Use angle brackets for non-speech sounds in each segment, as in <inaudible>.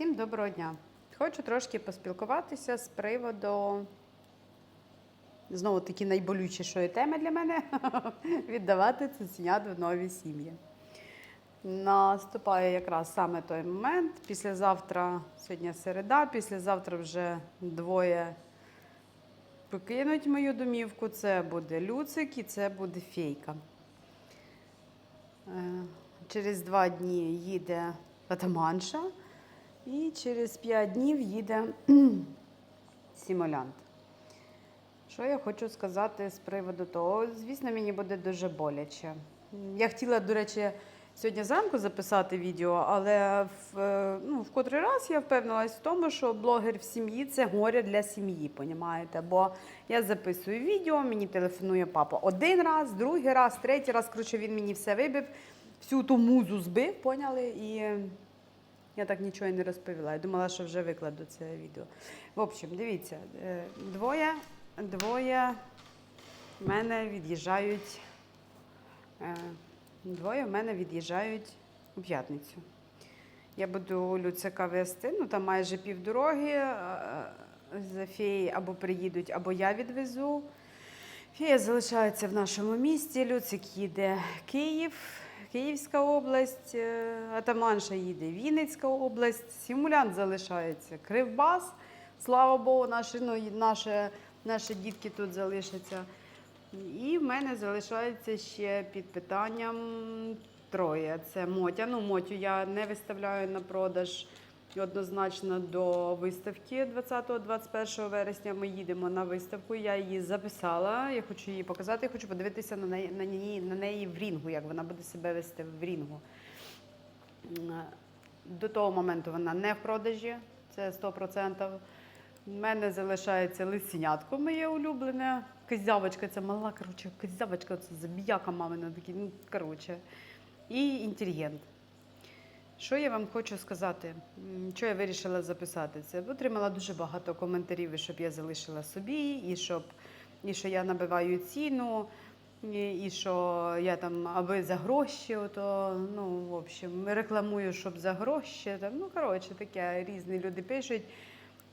Всім доброго дня. Хочу трошки поспілкуватися з приводу знову таки найболючішої теми для мене <laughs> віддавати цуценят в нові сім'ї. Наступає якраз саме той момент. Післязавтра, сьогодні середа, післязавтра вже двоє покинуть мою домівку. Це буде Люцик і це буде фейка. Е, Через два дні їде Атаманша, і через п'ять днів їде <clears throat> Сімолянт. Що я хочу сказати з приводу того? Звісно, мені буде дуже боляче. Я хотіла, до речі, сьогодні зранку записати відео, але в, е, ну, в котрий раз я впевнилась в тому, що блогер в сім'ї це горе для сім'ї, понімаєте? Бо я записую відео, мені телефонує папа один раз, другий раз, третій раз. Коротше, він мені все вибив, всю ту музу збив, поняли? І я так нічого і не розповіла. Я думала, що вже викладу це відео. В общем, дивіться, е, двоє, двоє в мене від'їжджають. е, Двоє в мене від'їжджають у п'ятницю. Я буду Люцика вести, ну там майже півдороги е, з феї або приїдуть, або я відвезу. Фея залишається в нашому місті, Люцик їде в Київ, Київська область, е, Атаманша їде Вінницька область, Сімулянт залишається Кривбас. Слава Богу, наші, ну, наші, наші дітки тут залишаться. І в мене залишається ще під питанням троє. Це Мотя. Ну, Мотю я не виставляю на продаж. Однозначно до виставки 20-21 вересня ми їдемо на виставку. Я її записала. Я хочу її показати. Я хочу подивитися на неї, на неї, на неї в рінгу, як вона буде себе вести в рінгу. До того моменту вона не в продажі, це 100%. У мене залишається лисінятко моє улюблене. Козявочка, це мала, коротше, козявочка, це забіяка мамина такі, ну, коротше. І інтелігент. Що я вам хочу сказати? Що я вирішила записати? Це отримала дуже багато коментарів, щоб я залишила собі, і щоб і що я набиваю ціну, і, що я там аби за гроші, то ну, в общем, рекламую, щоб за гроші. Там, ну, коротше, таке різні люди пишуть.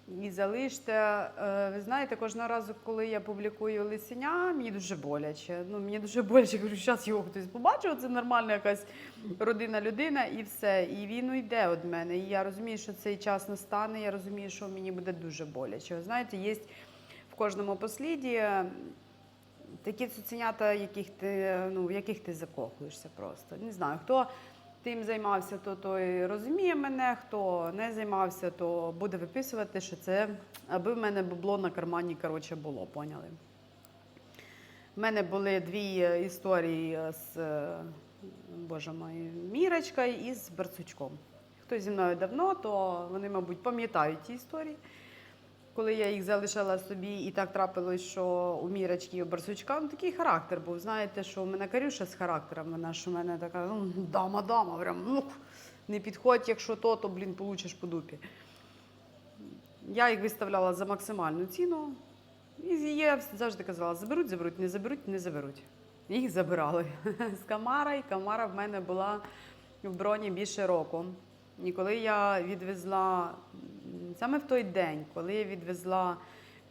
І залиште. Е, Ви знаєте, кожного разу, коли я публікую лисеня, мені дуже боляче. Ну, мені дуже боляче, кажу, зараз його хтось побачив, це нормальна якась родина людина і все. І він уйде від мене. І я розумію, що цей час настане, я розумію, що мені буде дуже боляче. Ви знаєте, є в кожному посліді е, такі цуценята, яких ти, ну, в яких ти закохуєшся просто. Не знаю, хто тим займався, то той розуміє мене, хто не займався, то буде виписувати, що це аби в мене бабло на кармані коротше, було, поняли? У мене були дві історії з Боже мой, Мірочкою і з Барцучком. Хто зі мною давно, то вони, мабуть, пам'ятають ті історії. Коли я їх залишала собі, і так трапилось, що у Мірочки Барсучка ну, такий характер був. Знаєте, що у мене Карюша з характером, вона ж у мене така ну, дама-дама, прям ну, не підходь, якщо то, то, блін, получиш по дупі. Я їх виставляла за максимальну ціну. І я завжди казала, заберуть, заберуть, не заберуть, не заберуть. Їх забирали з Камара, і Камара в мене була в броні більше року. І коли я відвезла саме в той день, коли я відвезла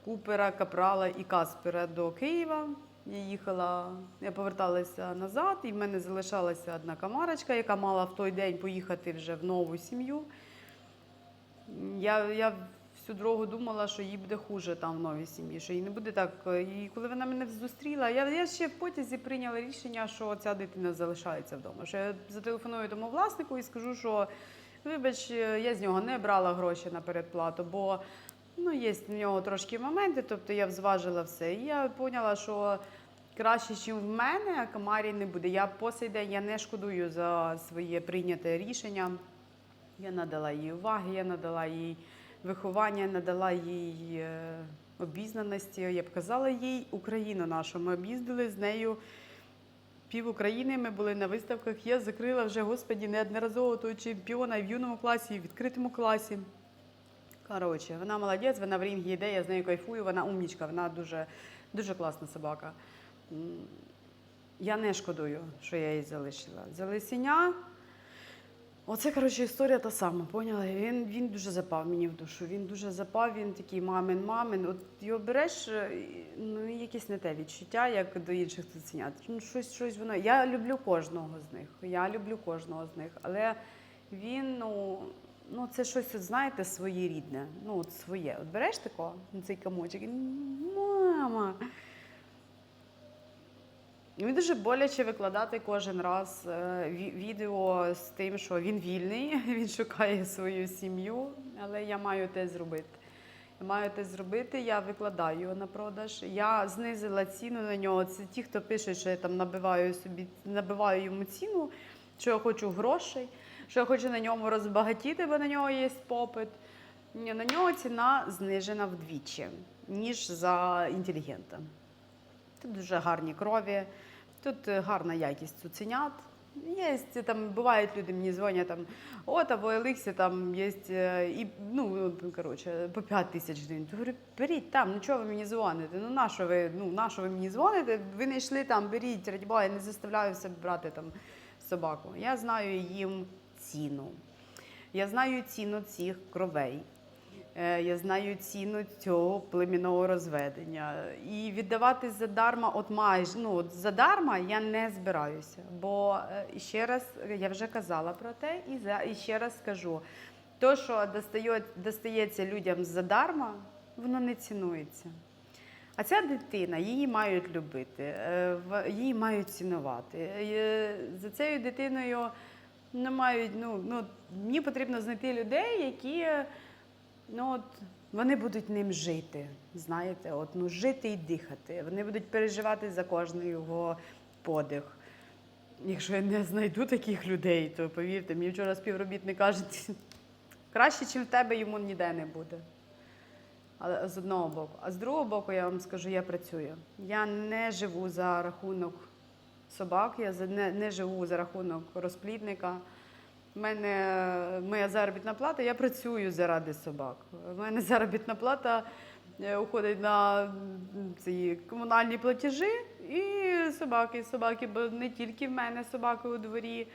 Купера, Капрала і Каспера до Києва, я їхала, я поверталася назад, і в мене залишалася одна камарочка, яка мала в той день поїхати вже в нову сім'ю. Я, я всю дорогу думала, що їй буде хуже там в новій сім'ї, що їй не буде так. І коли вона мене зустріла, я, я ще в потязі прийняла рішення, що ця дитина залишається вдома. Що я зателефоную тому власнику і скажу, що вибач, я з нього не брала гроші на передплату, бо ну, є в нього трошки моменти, тобто я взважила все. І я поняла, що краще, ніж в мене, комарі не буде. Я по сей день я не шкодую за своє прийняте рішення. Я надала їй уваги, я надала їй виховання, надала їй е, обізнаності. Я показала їй Україну нашу. Ми об'їздили з нею пів України. Ми були на виставках. Я закрила вже, господі, неодноразово того чемпіона і в юному класі, і в відкритому класі. Коротше, вона молодець, вона в рінгі йде, я з нею кайфую, вона умнічка, вона дуже, дуже класна собака. Я не шкодую, що я її залишила. За лисеня Оце, коротше, історія та сама, поняла? Він, він дуже запав мені в душу. Він дуже запав, він такий мамин, мамин. От його береш, е, ну якесь не те відчуття, як до інших цуценят. Ну, щось, щось воно. Я люблю кожного з них. Я люблю кожного з них. Але він, ну, ну це щось, от, знаєте, своєрідне. Ну, от своє. От береш такого, цей комочок, і мама. Мені дуже боляче викладати кожен раз е, відео з тим, що він вільний, <laughs> він шукає свою сім'ю, але я маю те зробити. Я маю те зробити, я викладаю його на продаж. Я знизила ціну на нього. Це ті, хто пише, що я там набиваю собі, набиваю йому ціну, що я хочу грошей, що я хочу на ньому розбагатіти, бо на нього є попит. На нього ціна знижена вдвічі, ніж за інтелігента. Тут дуже гарні крові, тут е, гарна якість цуценят. Є там, бувають люди мені дзвонять там, от або Еликсі там є і ну коротше по 5 тисяч гривень. Говорю, беріть там, ну чого ви мені дзвоните? Ну на що ви, ну на що ви мені дзвоните? Ви не йшли там, беріть, раді Бога, я не заставляю себе брати там собаку. Я знаю їм ціну. Я знаю ціну цих кровей. Е, Я знаю ціну цього племінного розведення. І віддавати задарма, от майже ну от задарма я не збираюся. Бо е, ще раз я вже казала про те, і за і ще раз скажу: то, що достає, достається людям задарма, воно не цінується. А ця дитина, її мають любити, е, її мають цінувати. За цією дитиною не мають, ну, ну, мені потрібно знайти людей, які ну, от, вони будуть ним жити. Знаєте, от, ну, жити і дихати. Вони будуть переживати за кожний його подих. Якщо я не знайду таких людей, то повірте, мені вчора співробітник каже, <laughs> краще, ніж в тебе йому ніде не буде. Але з одного боку. А з другого боку, я вам скажу, я працюю. Я не живу за рахунок собак, я не, не живу за рахунок розплідника. У мене моя заробітна плата, я працюю заради собак. У мене <laughs> заробітна плата е, уходить на ці комунальні платежі і собаки. Собаки, бо не тільки в мене собаки у дворі.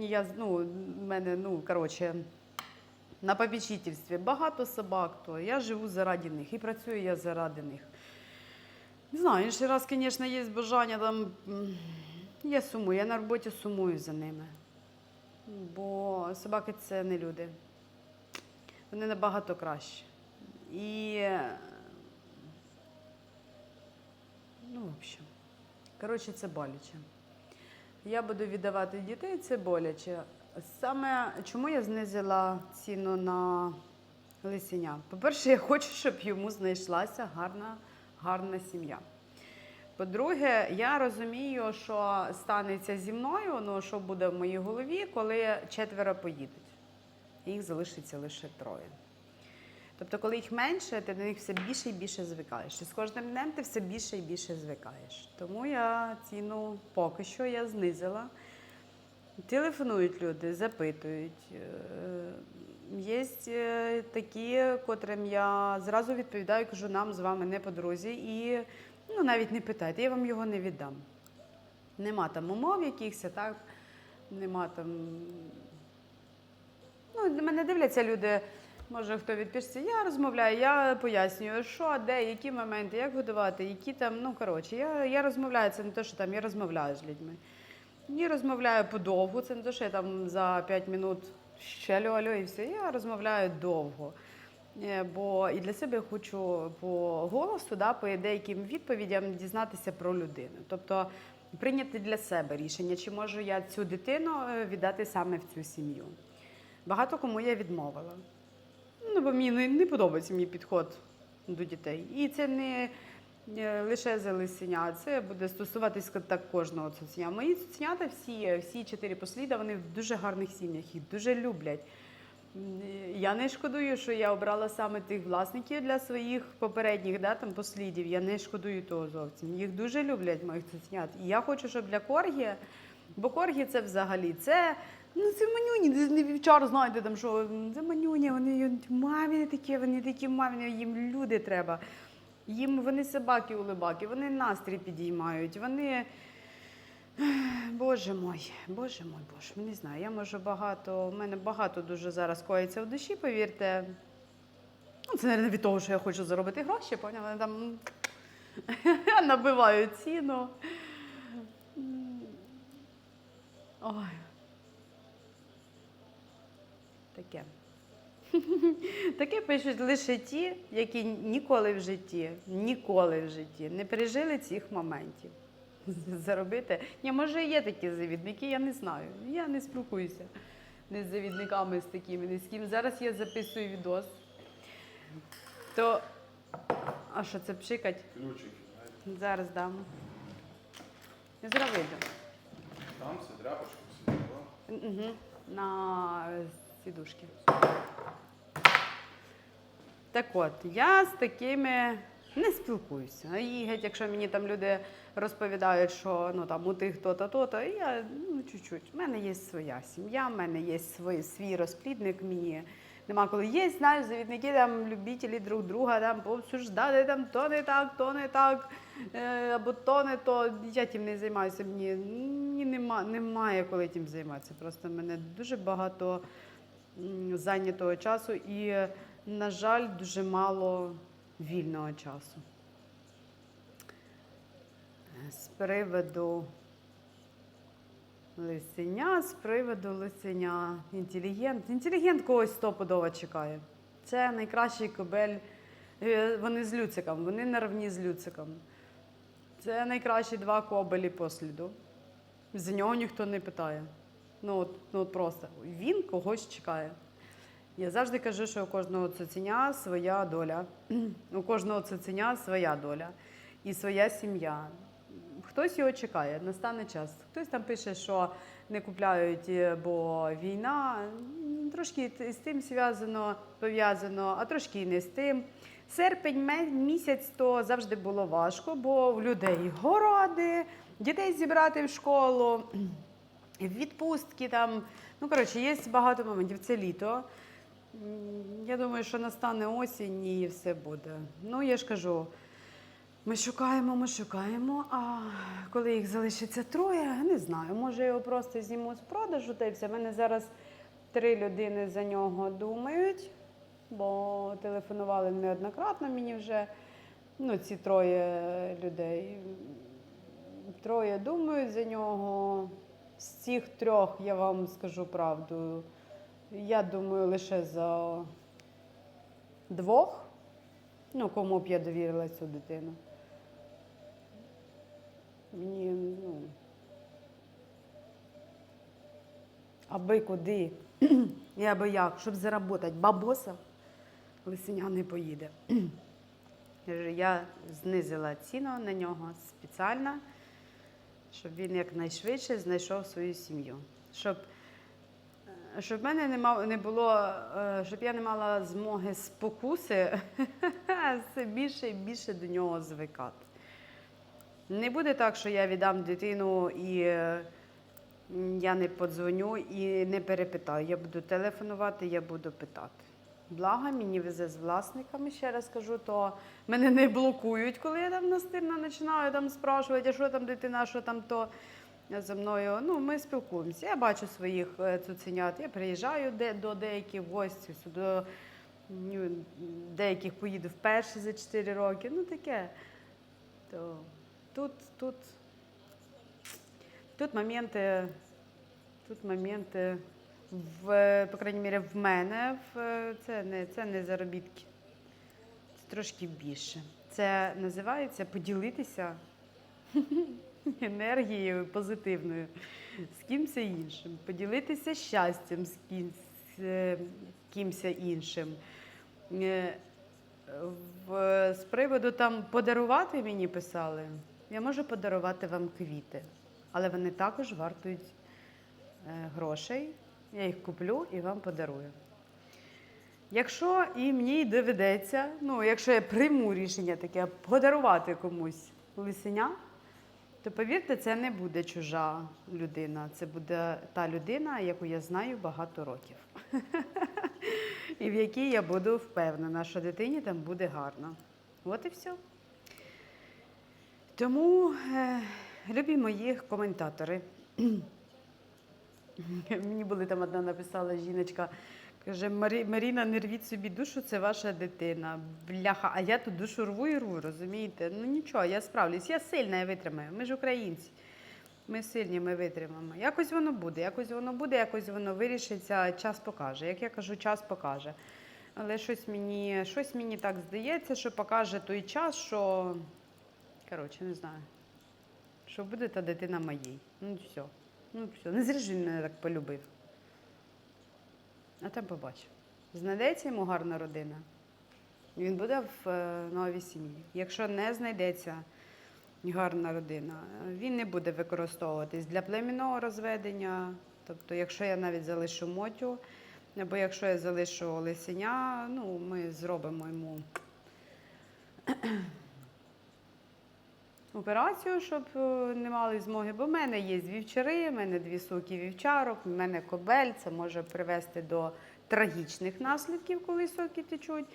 Я, ну, в мене, ну, коротше, на попечительстві багато собак, то я живу заради них і працюю я заради них. Не знаю, інший раз, звісно, є бажання там. Я сумую, я на роботі сумую за ними. Бо собаки це не люди. Вони набагато кращі. І. Ну, в общем. Коротше, це боляче. Я буду віддавати дітей, це боляче. Саме чому я знизила ціну на лисеня? По-перше, я хочу, щоб йому знайшлася гарна, гарна сім'я. По-друге, я розумію, що станеться зі мною, ну що буде в моїй голові, коли четверо поїдуть. Їх залишиться лише троє. Тобто, коли їх менше, ти до них все більше і більше звикаєш. І з кожним днем ти все більше і більше звикаєш. Тому я ціну поки що я знизила. Телефонують люди, запитують. Є такі, котрим я зразу відповідаю, кажу, нам з вами не по друзі. І ну, навіть не питайте, я вам його не віддам. Нема там умов якихось, так? Нема там. Ну, мене дивляться люди, може хто відпишеться. Я розмовляю, я пояснюю, що, де, які моменти, як годувати, які там, ну коротше, я, я розмовляю, це не те, що там я розмовляю з людьми. Я розмовляю подовго, це не те, що я там за 5 минут ще алло, і все. Я розмовляю довго. Е, Бо і для себе хочу по голосу, да, по деяким відповідям дізнатися про людину. Тобто прийняти для себе рішення, чи можу я цю дитину е, віддати саме в цю сім'ю. Багато кому я відмовила. Ну, бо мені не, подобається мій підход до дітей. І це не е, лише за лисеня, це буде стосуватися так кожного цуценя. Мої цуценята, всі, всі чотири посліда, вони в дуже гарних сім'ях, їх дуже люблять. Я не шкодую, що я обрала саме тих власників для своїх попередніх да, там, послідів. Я не шкодую того зовсім. Їх дуже люблять моїх цуценят. І я хочу, щоб для коргі, бо коргі це взагалі це. Ну, це манюні, не вівчар, знаєте, там що це манюні, вони мамі такі, вони такі мамі, їм люди треба. Їм вони собаки улибаки, вони настрій підіймають, вони Боже мой, боже мой, боже, не знаю. Я можу багато, у мене багато дуже зараз коїться в душі, повірте. Ну, це, мабуть, від того, що я хочу заробити гроші, поняла? Там <laughs> набиваю ціну. Ой. Таке. <laughs> Таке пишуть лише ті, які ніколи в житті, ніколи в житті не пережили цих моментів. <laughs> Заробити. Ні, може, є такі завідники, я не знаю. Я не спілкуюся не з завідниками з такими, ні з ким. Зараз я записую відос. То. А що це пшикать? Знаєте. Зараз дам. Зараз вийду. Там все тряпочка, все. Угу. На сідушки. Так от, я з такими не спілкуюся. І геть, якщо мені там люди розповідають, що ну там у тих то-то, то-то, я ну чуть-чуть. У мене є своя сім'я, в мене є свій, свій розплідник, мені нема коли є, знаєш, завідники там любителі друг друга там пообсуждати, там то не так, то не так, е, або то не то. Я тим не займаюся. Мені, мені нема, немає коли тим займатися. Просто мене дуже багато зайнятого часу і, на жаль, дуже мало вільного часу. З приводу лисеня, з приводу лисеня, інтелігент. Інтелігент когось стопудово чекає. Це найкращий кобель. Е, Вони з Люциком, вони наравні з Люциком. Це найкращі два кобелі посліду. За нього ніхто не питає. Ну от, ну от просто він когось чекає. Я завжди кажу, що у кожного цуценя своя доля, <clears throat> у кожного цуценя своя доля і своя сім'я. Хтось його чекає, настане час. Хтось там пише, що не купляють, е, бо війна. Трошки з тим зв'язано, пов'язано, а трошки і не з тим. Серпень місяць то завжди було важко, бо в людей городи, дітей зібрати в школу, <clears throat> відпустки там. Ну, коротше, є багато моментів. Це літо. Я думаю, що настане осінь і все буде. Ну, я ж кажу, ми шукаємо, ми шукаємо. А коли їх залишиться троє, не знаю. Може його просто зніму з продажу та й все. У мене зараз три людини за нього думають, бо телефонували неоднократно мені вже. Ну, ці троє людей. Троє думають за нього. З цих трьох я вам скажу правду. Я думаю лише за двох. Ну, кому б я довірила цю дитину. Мені, ну. Аби куди, <clears throat> і аби як, щоб заработати бабоса, лисеня не поїде. <clears throat> Я знизила ціну на нього спеціально, щоб він якнайшвидше знайшов свою сім'ю. Щоб щоб в мене не, мав, не було, е, щоб я не мала змоги спокуси <laughs> все більше і більше до нього звикати. Не буде так, що я віддам дитину і я не подзвоню і не перепитаю. Я буду телефонувати, я буду питати. Благо, мені везе з власниками, ще раз кажу, то мене не блокують, коли я там настирно починаю там спрашувати, а що там дитина, що там то за мною. Ну, ми спілкуємося. Я бачу своїх е, цуценят. Я приїжджаю де, до деяких в гості, до ну, деяких поїду вперше за 4 роки. Ну таке. То тут, тут, тут моменти, тут моменти, в, по крайній мірі, в мене в, це, не, це не заробітки. Це трошки більше. Це називається поділитися <laughs> <laughs> енергією позитивною з кимось іншим, поділитися щастям з з кимось іншим. Е, з приводу там подарувати мені писали, я можу подарувати вам квіти, але вони також вартують е, грошей. Я їх куплю і вам подарую. Якщо і мені доведеться, ну, якщо я прийму рішення таке подарувати комусь лисеня, то повірте, це не буде чужа людина. Це буде та людина, яку я знаю багато років. <laughs> І в якій я буду впевнена, що дитині там буде гарно. От і все. Тому е, любі мої коментатори. <clears throat> Мені були там одна написала жіночка. Каже, «Марі- Маріна, не рвіть собі душу, це ваша дитина. Бляха, а я тут душу рву і рву, розумієте? Ну нічого, я справлюсь. Я сильна, я витримаю. Ми ж українці. Ми сильні, ми витримаємо. Якось воно буде, якось воно буде, якось воно вирішиться, час покаже. Як я кажу, час покаже. Але щось мені, щось мені так здається, що покаже той час, що коротше, не знаю. Що буде та дитина моїй. Ну все. Ну все. Не зря ж він мене так полюбив. А там побачив. Знайдеться йому гарна родина. Він буде в е, новій сім'ї. Якщо не знайдеться гарна родина, він не буде використовуватись для племінного розведення. Тобто, якщо я навіть залишу мотю, або якщо я залишу лисеня, ну, ми зробимо йому операцію, щоб е, не мали змоги. Бо в мене є вівчари, в мене дві суки вівчарок, в мене кобель. Це може привести до трагічних наслідків, коли соки течуть.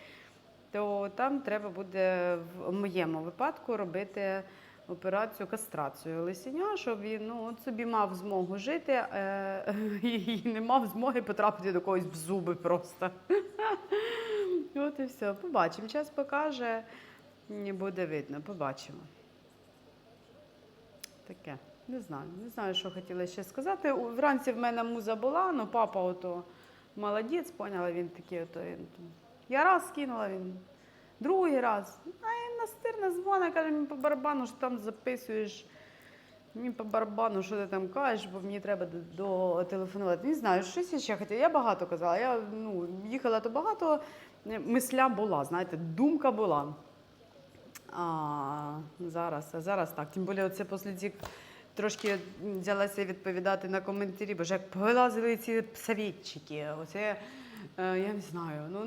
То там треба буде в моєму випадку робити операцію кастрацію лисеня, щоб він ну, от собі мав змогу жити е, <laughs> і не мав змоги потрапити до когось в зуби просто. <laughs> От і все. Побачимо. Час покаже, буде видно. Побачимо. Таке. Не знаю, не знаю, що хотіла ще сказати. Вранці в мене муза була, ну папа ото молодець, поняла, він такий ото. Він, я раз скинула, він другий раз. А він настирно дзвонить, каже, мені по барабану, що там записуєш. Мені по барабану, що ти там кажеш, бо мені треба до, до. Не знаю, щось я ще хотіла. Я багато казала. Я ну, їхала то багато, е, мисля була, знаєте, думка була. А зараз, а зараз так. Тим більше, це після цих трошки взялася відповідати на коментарі, бо ж як повилазили ці псавітчики. оце. е, Я не знаю. Ну,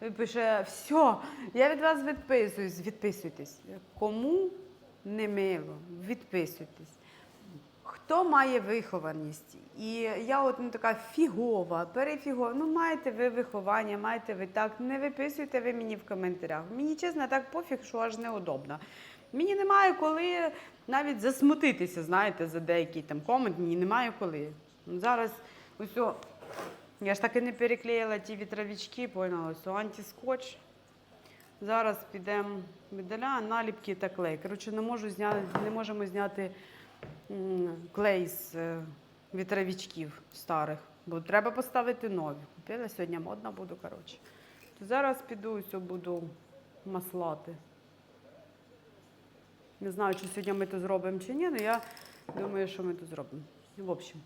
ну пише, все, я від вас відписуюсь, відписуйтесь. Кому не мило, відписуйтесь. Хто має вихованість? І я от ну, така фігова, перефігова. Ну, маєте ви виховання, маєте ви так. Не виписуйте ви мені в коментарях. Мені чесно, так пофіг, що аж неудобно. Мені немає коли навіть засмутитися, знаєте, за деякий там комент, мені немає коли. Зараз ось я ж так і не переклеїла ті вітровички, поняла, ось антискотч. Зараз підемо видаляємо наліпки та клей. Коротше, не можу зняти, не можемо зняти клей з е, вітровичків старих, бо треба поставити нові. Купила сьогодні модна буду, коротше. То зараз піду все буду маслати. Не знаю, чи сьогодні ми то зробимо чи ні, але я думаю, що ми то зробимо. В общем.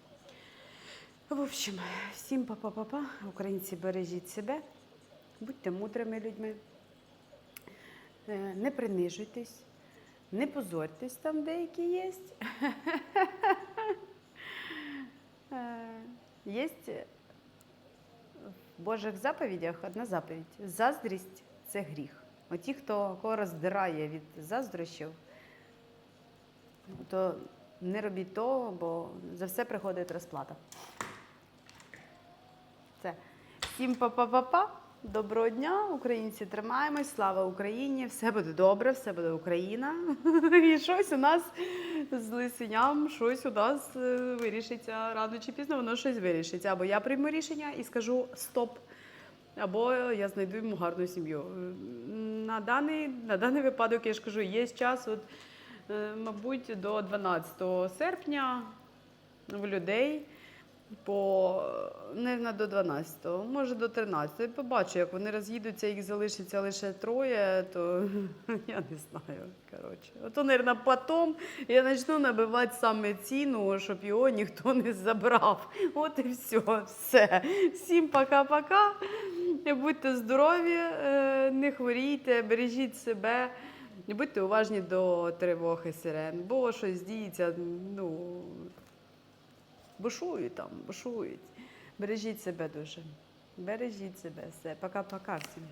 В общем, всім па-па-па-па. Українці, бережіть себе, будьте мудрими людьми. Е, Не принижуйтесь, не позорьтесь там, деякі є. <laughs> Є в Божих заповідях одна заповідь. Заздрість це гріх. Оті, хто кого роздирає від заздрощів, то не робіть того, бо за все приходить розплата. Це. Всім па-па-па-па. Доброго дня, українці, тримаємось, слава Україні! Все буде добре, все буде Україна. <laughs> І щось у нас з лисеням, щось у нас е, вирішиться рано чи пізно, воно щось вирішиться. Або я прийму рішення і скажу стоп, або я знайду йому гарну сім'ю. Е, На даний, на даний випадок я ж кажу, є час, от, е, мабуть, до 12 серпня в людей по не до 12, може до 13. Побачу, як вони роз'їдуться, їх залишиться лише троє, то <laughs> я не знаю. Коротше. Ото, мабуть, потім я почну набивати саме ціну, щоб його ніхто не забрав. От і все. все. Всім пока-пока. Будьте здорові, е, не хворійте, бережіть себе. Будьте уважні до тривог і сирен, бо щось діється, ну, бушують там, бушують. Бережіть себе дуже. Бережіть себе все. Пока-пока всім.